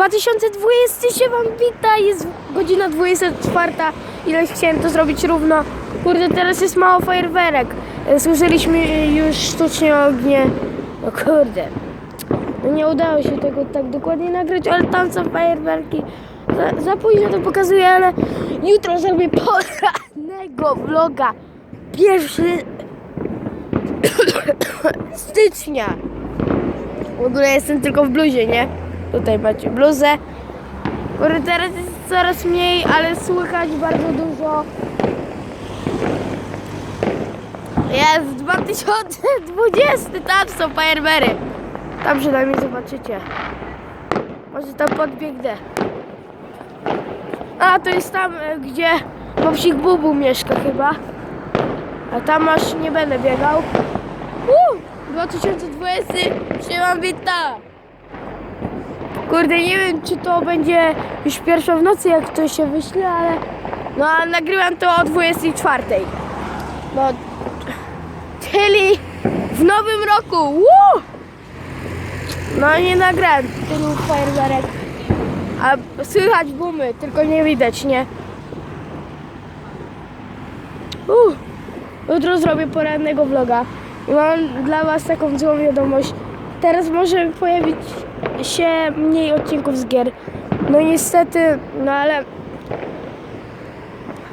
2020 się wam wita, jest godzina 24. Ileś chciałem to zrobić równo. Kurde, teraz jest mało fajerwerek. E, Słyszeliśmy już sztucznie ognie. No kurde. Nie udało się tego tak dokładnie nagrać, ale tam są fajerwerki. Za, za późno to pokazuję, ale jutro zrobię porannego vloga. Pierwszy stycznia. W ogóle jestem tylko w bluzie, nie? Tutaj macie bluzę. Kurde, teraz jest coraz mniej, ale słychać bardzo dużo. Jest 2020, tam są fajerwery. Tam przynajmniej zobaczycie. Może tam podbiegnę. A, to jest tam, e, gdzie Popsik Bubu mieszka chyba. A tam aż nie będę biegał. Uh, 2020 się wam wita. Kurde, nie wiem czy to będzie już pierwsza w nocy, jak to się wyśle, ale no a nagrywam to o 24. No, czyli w nowym roku. Woo! No nie nagrałem tylu fajerwerek. A słychać bumy, tylko nie widać, nie? Uh, jutro zrobię porannego vloga. I mam dla Was taką złą wiadomość. Teraz może pojawić się mniej odcinków z gier. No niestety, no ale...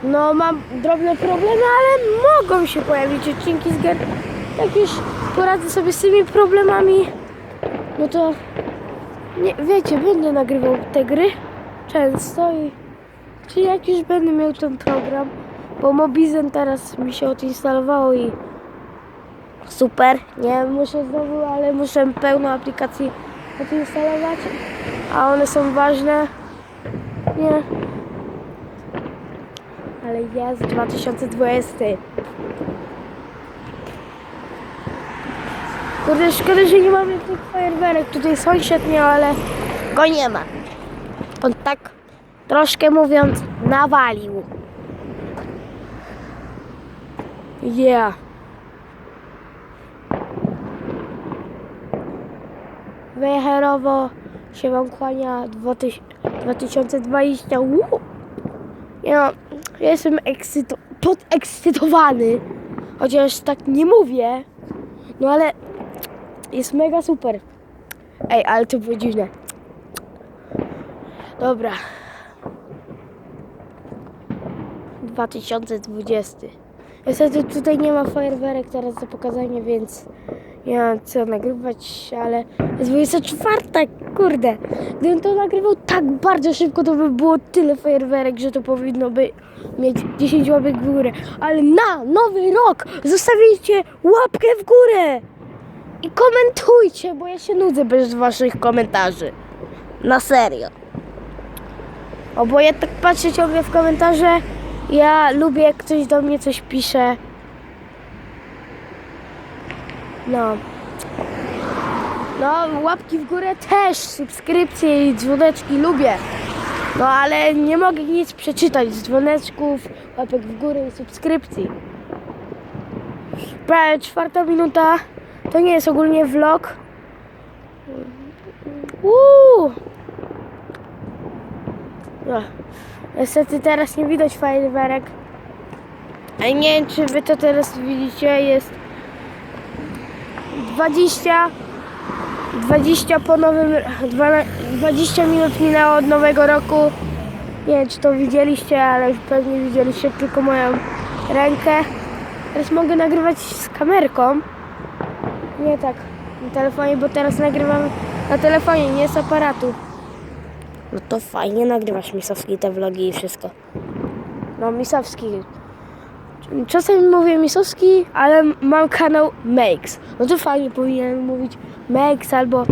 No mam drobne problemy, ale mogą się pojawić odcinki z gier. Jak już poradzę sobie z tymi problemami, no to nie, wiecie, będę nagrywał te gry często i czy jak już będę miał ten program, bo Mobizen teraz mi się odinstalowało i super, nie muszę znowu, ale muszę pełno aplikacji odinstalować, a one są ważne, nie, ale jest 2020. Kurde, szkoda, że nie mamy tych fajerwerek. Tutaj sąsiad miał, ale go nie ma. On tak, troszkę mówiąc, nawalił. Yeah. Wejherowo się wam kłania 2020. Uuu. Ja, ja jestem ekscyto, podekscytowany. Chociaż tak nie mówię. No ale jest mega super. Ej, ale to było dziwne. Dobra. 2020. Niestety tutaj nie ma fajerwerek teraz do pokazania, więc mam co nagrywać, ale jest 24, kurde. Gdybym to nagrywał tak bardzo szybko, to by było tyle fajerwerek, że to powinno by mieć 10 łapek w górę. Ale na nowy rok zostawicie łapkę w górę i komentujcie, bo ja się nudzę bez waszych komentarzy. Na serio. O, bo ja tak patrzę ciągle w komentarze. Ja lubię, jak ktoś do mnie coś pisze. No. No, łapki w górę też, subskrypcje i dzwoneczki lubię. No, ale nie mogę nic przeczytać z dzwoneczków, łapek w górę i subskrypcji. Prawie czwarta minuta. To nie jest ogólnie vlog. Uuu. No. Niestety teraz nie widać fajerwerek. A nie wiem, czy wy to teraz widzicie. Jest 20 20 po nowym 20 minut minęło od nowego roku. Nie wiem, czy to widzieliście, ale pewnie widzieliście tylko moją rękę. Teraz mogę nagrywać z kamerką. Nie tak, na telefonie, bo teraz nagrywam na telefonie, nie z aparatu. No to fajnie nagrywasz Misowski te vlogi i wszystko. No Misowski. Czasem mówię Misowski, ale mam kanał Makes. No to fajnie powinienem mówić Makes albo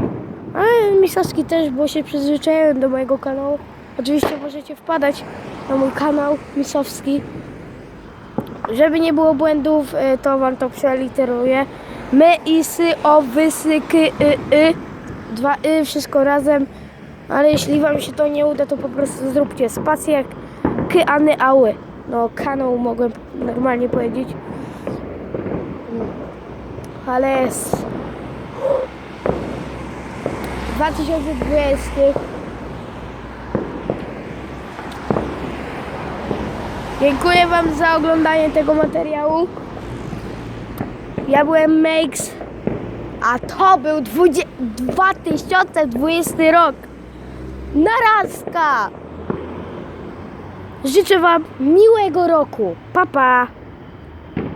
ale Misowski też, bo się przyzwyczaiłem do mojego kanału. Oczywiście możecie wpadać na mój kanał Misowski. Żeby nie było błędów, y, to wam to przeliteruję. My, i, sy, o, wy, sy, ky, y, y. Dwa y, wszystko razem. Ale jeśli wam się to nie uda, to po prostu zróbcie spację jak ky, any, ały no kanał mogłem normalnie powiedzieć. Ale z 2020 Dziękuję Wam za oglądanie tego materiału. Ja byłem Makes, a to był 20... 2020 rok. Narazka! Życzę Wam miłego roku. Pa, pa!